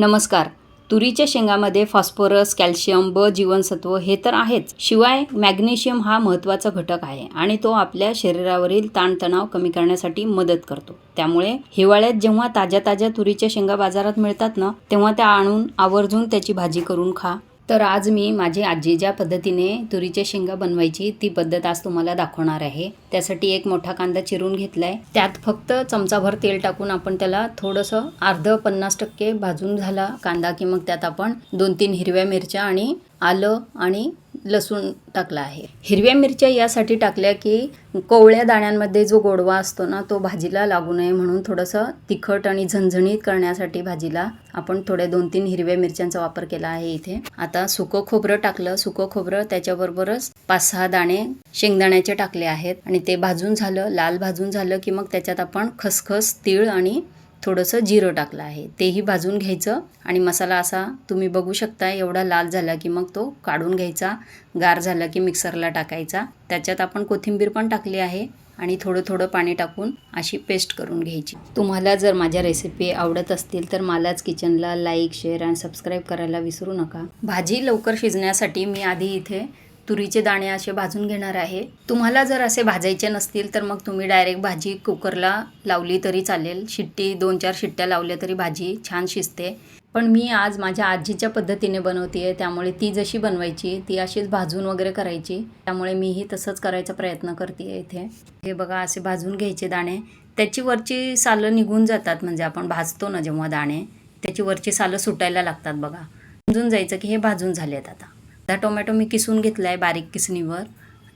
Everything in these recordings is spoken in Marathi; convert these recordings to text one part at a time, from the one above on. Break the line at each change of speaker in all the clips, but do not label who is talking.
नमस्कार. तुरीच्या शेंगामध्ये फॉस्फरस कॅल्शियम ब जीवनसत्व हे तर आहेच. शिवाय मॅग्नेशियम हा महत्त्वाचा घटक आहे आणि तो आपल्या शरीरावरील ताणतणाव कमी करण्यासाठी मदत करतो. त्यामुळे हिवाळ्यात जेव्हा ताज्या ताज्या तुरीच्या शेंगा बाजारात मिळतात ना तेव्हा त्या आणून आवर्जून त्याची भाजी करून खा. तर आज मी माझी आजी ज्या पद्धतीने तुरीच्या शेंगा बनवायची ती पद्धत आज तुम्हाला दाखवणार आहे. त्यासाठी एक मोठा कांदा चिरून घेतलाय. त्यात फक्त चमचाभर तेल टाकून आपण त्याला थोडंसं अर्ध पन्नास टक्के भाजून झाला कांदा की मग त्यात आपण दोन तीन हिरव्या मिरच्या आणि आलं आणि लसूण टाकला आहे. हिरव्या मिरच्या यासाठी टाकल्या की कोवळ्या दाण्यांमध्ये जो गोडवा असतो ना तो भाजीला लागू नये म्हणून थोडंसं तिखट आणि झणझणीत करण्यासाठी भाजीला आपण थोड्या दोन तीन हिरव्या मिरच्यांचा वापर केला आहे इथे. आता सुकं खोबरं टाकलं. सुकं खोबरं त्याच्याबरोबरच पाच सहा दाणे शेंगदाण्याचे टाकले आहेत आणि ते भाजून झालं लाल भाजून झालं की मग त्याच्यात आपण खसखस तीळ आणि थोडंसं जिरं टाकलं आहे. तेही भाजून घ्यायचं आणि मसाला असा तुम्ही बघू शकता एवढा लाल झाला की मग तो काढून घ्यायचा गार झाला की मिक्सरला टाकायचा. त्याच्यात आपण कोथिंबीर पण टाकली आहे आणि थोडं थोडं पाणी टाकून अशी पेस्ट करून घ्यायची. तुम्हाला जर माझ्या रेसिपी आवडत असतील तर मलाच किचनला लाईक शेअर आणि सबस्क्राईब करायला विसरू नका. भाजी लवकर शिजण्यासाठी मी आधी इथे तुरीचे दाणे असे भाजून घेणार आहे. तुम्हाला जर असे भाजायचे नसतील तर मग तुम्ही डायरेक्ट भाजी कुकरला लावली तरी चालेल. शिट्टी दोन चार शिट्ट्या लावल्या तरी भाजी छान शिजते. पण मी आज माझ्या आजीच्या पद्धतीने बनवते आहे त्यामुळे ती जशी बनवायची ती अशीच भाजून वगैरे करायची. त्यामुळे मीही तसंच करायचा प्रयत्न करते इथे. हे बघा असे भाजून घ्यायचे दाणे. त्याची वरची सालं निघून जातात म्हणजे आपण भाजतो ना जेव्हा दाणे त्याची वरची सालं सुटायला लागतात बघा. समजून जायचं की हे भाजून झालेत आता. आता टोमॅटो मी किसून घेतला आहे बारीक किसणीवर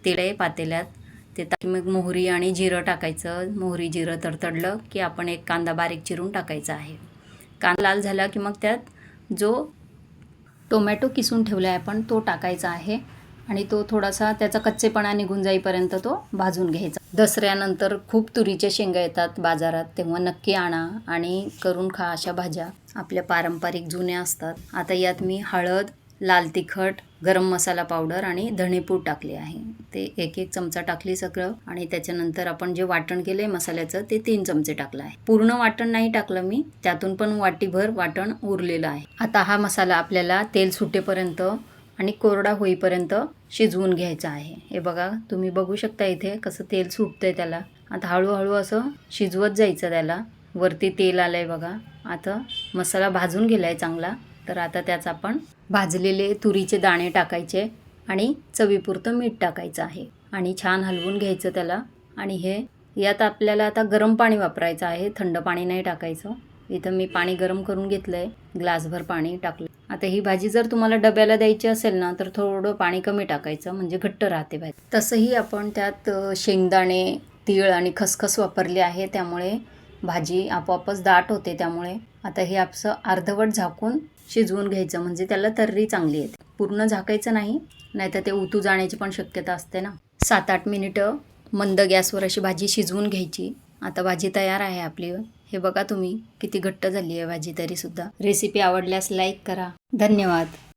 तेल पातेल्यात. ते टाक मग मोहरी आणि जिरं टाकायचं. मोहरी जिरं तडतडलं की आपण एक कांदा बारीक चिरून टाकायचा आहे. कांदा लाल झाला की मग त्यात जो टोमॅटो किसून ठेवला आहे आपण तो टाकायचा आहे. आणि तो थोडासा त्याचा कच्चेपणा निघून जाईपर्यंत तो भाजून घ्यायचा. दसऱ्यानंतर खूप तुरीच्या शेंगा येतात बाजारात तेव्हा नक्की आणा आणि करून खा अशा भाज्या. आपल्या पारंपरिक जुन्या असतात. आता यात मी हळद लाल तिखट गरम मसाला पावडर आणि धणेपूड टाकले आहे. ते एक एक चमचा टाकली सगळं आणि त्याच्यानंतर आपण जे वाटण केलंय मसाल्याचं ते तीन चमचे टाकलं आहे. पूर्ण वाटण नाही टाकलं मी त्यातून पण वाटीभर वाटण उरलेलं आहे. आता हा मसाला आपल्याला तेल सुटेपर्यंत आणि कोरडा होईपर्यंत शिजवून घ्यायचा आहे. हे बघा तुम्ही बघू शकता इथे कसं तेल सुटतंय त्याला. आता हळूहळू असं शिजवत जायचं त्याला. वरती तेल आलं आहे बघा. आता मसाला भाजून गेला आहे चांगला. तर आता त्याच आपण भाजलेले तुरीचे दाणे टाकायचे आणि चवीपुरतं मीठ टाकायचं आहे. आणि छान हलवून घ्यायचं त्याला. आणि हे यात आपल्याला आता गरम पाणी वापरायचं आहे. थंड पाणी नाही टाकायचं. इथं मी पाणी गरम करून घेतलं आहे ग्लासभर पाणी टाकलं. आता ही भाजी जर तुम्हाला डब्याला द्यायची असेल ना तर थोडं पाणी कमी टाकायचं. म्हणजे घट्ट राहते भाजी. तसंही आपण त्यात शेंगदाणे तीळ आणि खसखस वापरले आहे. त्यामुळे भाजी आपोआपच दाट होते त्यामुळे. आता हे आपसं अर्धवट झाकून शिजवून घ्यायचं म्हणजे त्याला तर्री चांगली येते. पूर्ण झाकायचं नाही नाहीतर ते उतू जाण्याची पण शक्यता असते ना. सात आठ मिनिटं मंद गॅसवर अशी भाजी शिजवून घ्यायची. आता भाजी तयार आहे आपली. हे बघा तुम्ही किती घट्ट झाली आहे भाजी तरीसुद्धा. रेसिपी आवडल्यास लाईक करा. धन्यवाद.